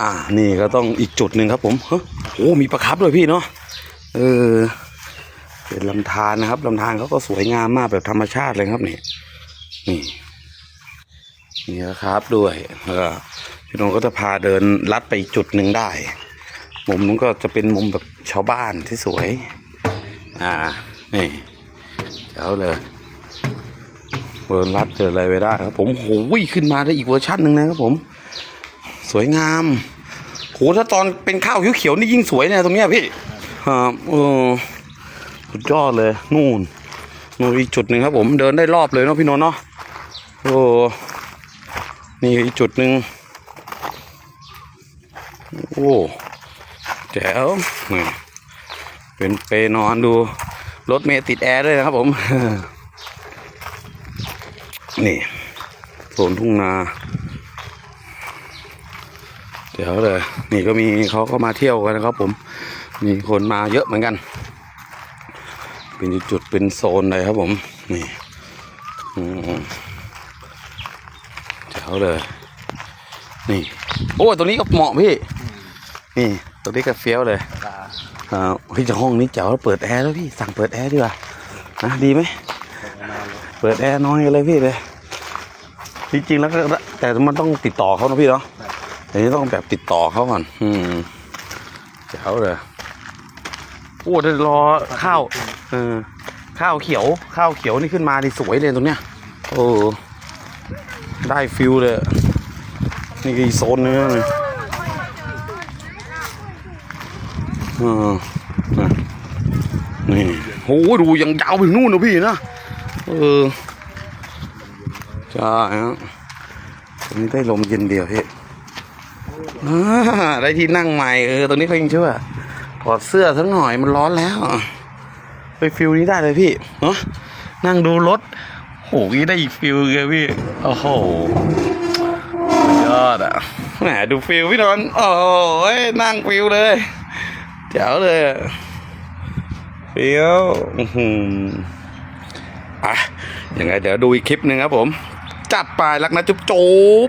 อ่า นี่ก็ต้องอีกจุดหนึ่งครับผมเฮ้ยโอ้มีประครับด้วยพี่เนาะ เออ เป็นลำธารนะครับลำธารเขาก็สวยงามมากแบบธรรมชาติเลยครับนี่ นี่ นี่นะครับด้วยแล้วพี่น้องก็จะพาเดินลัดไปอีกจุดหนึ่งได้ มุมนู้นก็จะเป็นมุมแบบชาวบ้านที่สวย อ่า นี่เดี๋ยวเลยเดินลัดเจออะไรไปได้ครับผมโหยขึ้นมาได้อีกเวอร์ชันหนึ่งนะครับผม สวยงามโหถ้าตอนเป็นข้าวเขียวๆนี่ยิ่งสวยเนี่ยตรงเนี้ยพี่ครับเออสุดยอดเลย นู่นนู่นอีกจุดหนึ่งครับผมเดินได้รอบเลยเนาะพี่นนท์เนาะโอ้นี่อีกจุดหนึ่งโอ้แจ๋วนี่เป็นเปนอนดูรถเมล์ติดแอร์ด้วยนะครับผม นี่โซนทุ่งนา ดี๋ยวเลยนี่ก็มีเขาก็มาเที่ยวกันนะครับ ผมมีคนมาเยอะเหมือนกัน เป็นจุดเป็นโซนเลยครับผม นี่อืมเดี๋ยวเลย นี่ โอ้ตรงนี้ก็เหมาะพี่ นี่ตรงนี้ก็เฟี้ยวเลยอ่าพี่จะห้องนี้เจ๋วเปิดแอร์แล้วพี่สั่งเปิดแอร์ดีกว่านะดีไหมเปิดแอร์นอนกันเลยพี่เลยจริงๆแล้วก็แต่มันต้องติดต่อเขานะพี่เนาะ อันนี้ต้องแบบติดต่อเขาก่อน อืมเจ๋วเลยโอ้เดี๋ยวรอข้าวเออข้าวเขียว ข้าวเขียวนี่ขึ้นมานี่สวยเลยตรงเนี้ย โอ้ได้ฟิลเลย นี่ก็อีกโซนเนึงนะเลยอออะนี่โอ้ดูยังยาวไปนู่นนะพี่นะ เออใช่ฮะตรงนี้ได้ลมเย็นเดียวพี่ ได้ที่นั่งใหม่เออตรงนี้เขายังชั่วถอดเสื้อสักหน่อยมันร้อนแล้ว ไปฟิลนี้ได้เลยพี่เนาะนั่งดูรถโหยได้อีกฟิลเลยพี่โอ้โหยอดอะแหมดูฟิลพี่นนโอ้ยนั่งฟิลเลยเจ๋วเลยฟิลอื้อหืออะยังไงเดี๋ยวดูอีกคลิปหนึ่งครับผม จัดไปรักนะจุ๊บจุ๊บ